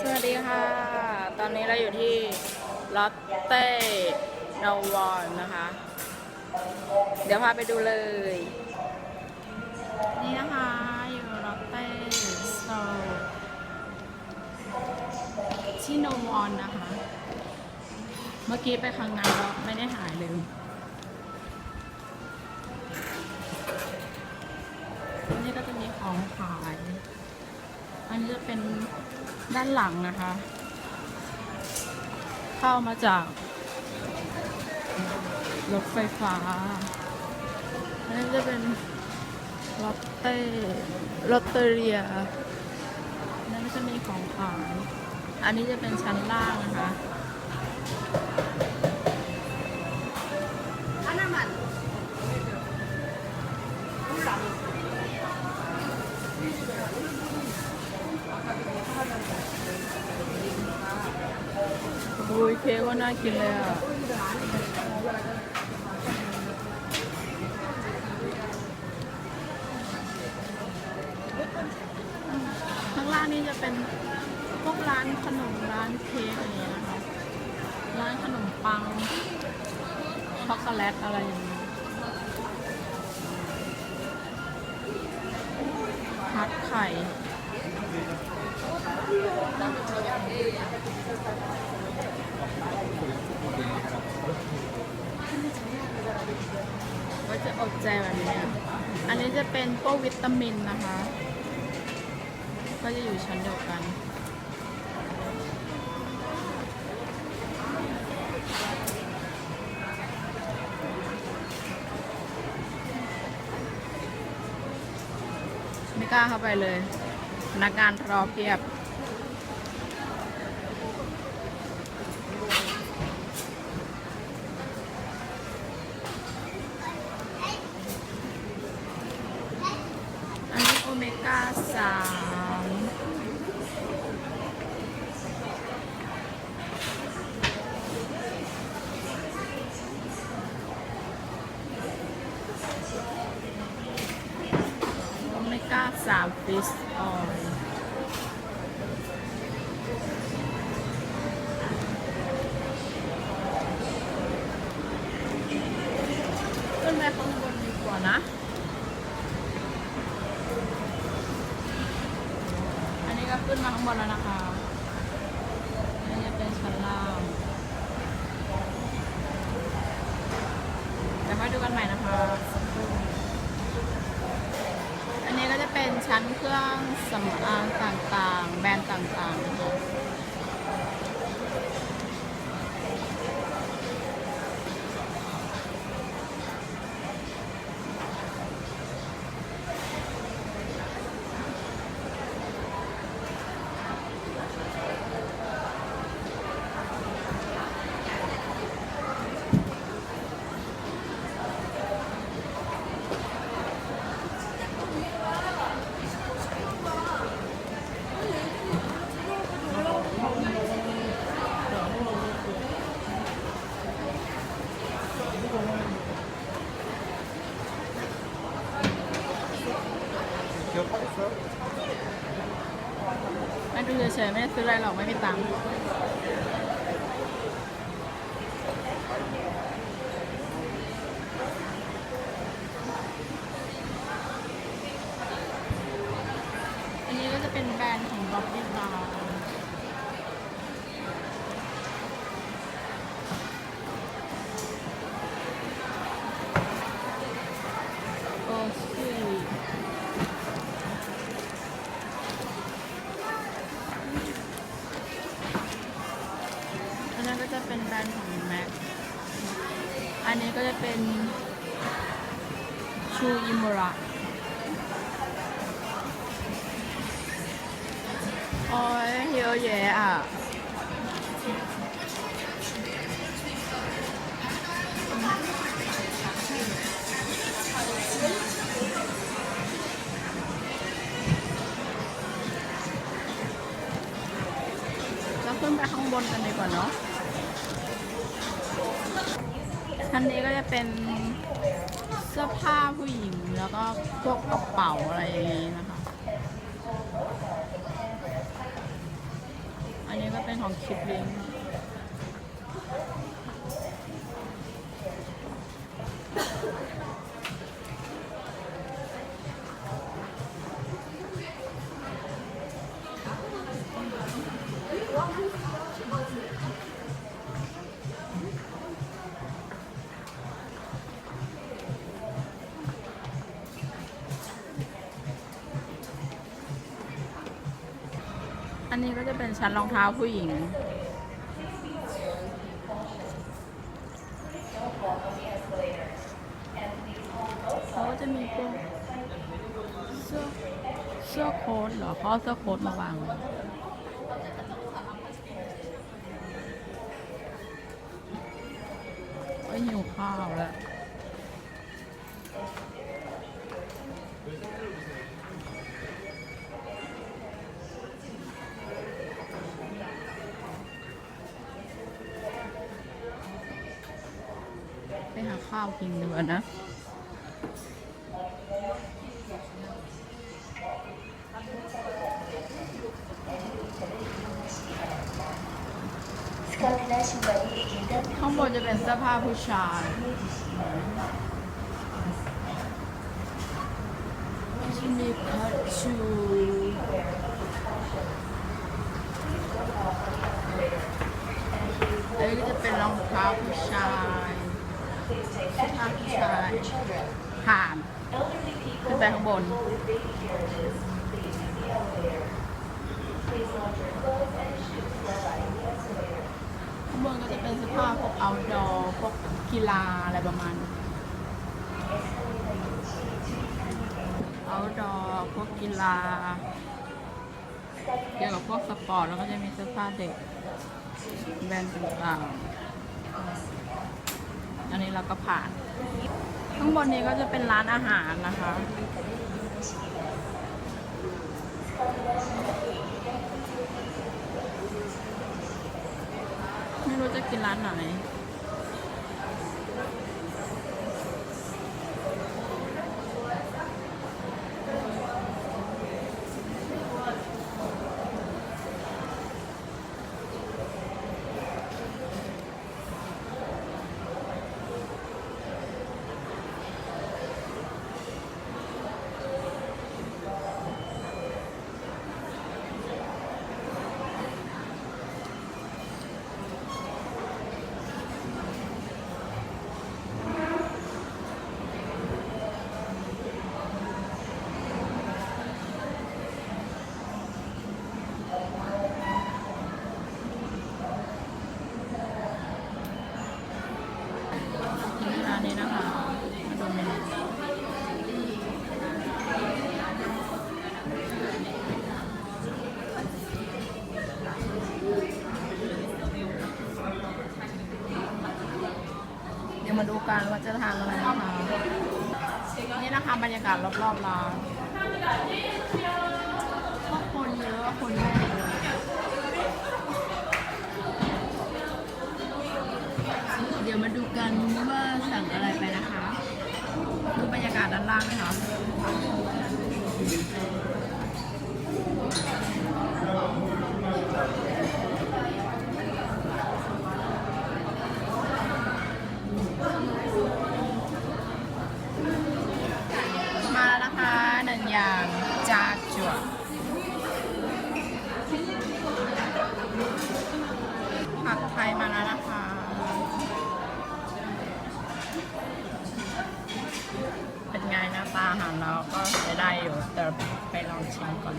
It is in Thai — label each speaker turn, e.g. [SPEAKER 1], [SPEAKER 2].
[SPEAKER 1] สวัสดีค่ะ ตอนนี้เราอยู่ที่ลอตเต้นาวอนนะคะ เดี๋ยวพาไปดูเลย นี่นะคะ อยู่ลอตเต้โตร์ที่นาวอนนะคะ เมื่อกี้ไปครั้งนั้นแล้วไม่ได้ถ่ายเลยนนี้ก็จะมีของขาย อันนี้จะเป็น ด้านหลังนะคะ เข้ามาจากรถไฟฟ้า อันนี้จะเป็นลอตเต้ลอตเตอรี่นั่นก็จะมีของขาย อันนี้จะเป็นชั้นล่างนะคะ เค้กก็น่ากินเลยอะข้างล่างนี่จะเป็นพวกร้านขนมร้านเค้กอะไรอย่างเงี้ยนะคะ ร้านขนมปัง ช็อกโกแลตอะไรอย่างเงี้ยฮัทไข่ จะอดใจแบบนี้ อันนี้จะเป็นพวกวิตามินนะคะ ก็จะอยู่ชั้นเดียวกัน ไม่กล้าเข้าไปเลยพนักงานรอเพียบ อันนี้โอ เมก้าสามโอเมก้าสามฟิสออยล์ขึ้นไปข้างบนดีกว่านะ อันนี้ก็ ขึ้นมาข้างบนแล้วนะคะนี่จะเป็นชั้นล่างเดี๋ยวมาดูกันใหม่นะคะ อันนี้ก็จะเป็นชั้นเครื่องสำอางต่างๆ แบรนด์ต่างๆ นะคะไม่ดูเฉยๆไม่ได้ซื้ออะไรหรอกไม่มีตังค์อันนี้ก็จะเป็นแบรนด์ของ b o b b y Brown โก็จะเป็นของแม็กอันนี้ก็จะเป็นชูอิมุระโอ้ยเยอะแยะอะเราขึ้นไปข้างบนกันดีกว่าเนาะ นนี้ก็จะเป็นเสื้อผ้าผู้หญิงแล้วก็พวกกระเป๋าอะไรอย่างนี้นะคะ อันนี้ก็เป็นของคิปลิง อันนี้ก็จะเป็นชั้นรองเท้าผู้หญิง เขาจะมีพวกเสื้อเสื้อโค้ทเหรอเขาเอาเสื้อโค้ทมาวางไว้โอ้หิวข้าวแล้ว ไปหาข้าวกินดีกว่านะข้างบนจะเป็นเสื้อผ้าผู้ชายมีคัตชูอันนี้ก็จะเป็นรองเท้าผู้ชายเสื้อ ผู้ชายผ่านขึ้นไปข้างบน ข้างบนก็จะเป็นเสื้อผ้าพวก outdoor พวกกีฬาอะไรประมาณ outdoor พวกกีฬาเกี่ยวกับพวกสปอร์ตแล้วก็จะมีเสื้อผ้าเด็กแบรนด์ต่างๆ อันนี้เราก็ผ่าน ข้างบนนี้ก็จะเป็นร้านอาหารนะคะ ไม่รู้จะกินร้านไหน ดูกันว่าจะทานอะไรนะคะนี่นะคะบรรยากาศรอบๆร้านคนเยอะคนแน่นเลยเดี๋ยวมาดูกันว่าสั่งอะไรไปนะคะ ดูบรรยากาศด้านล่างนะคะ อาหารเราก็ใช้ได้อยู่แต่ไปลองชิมก่อน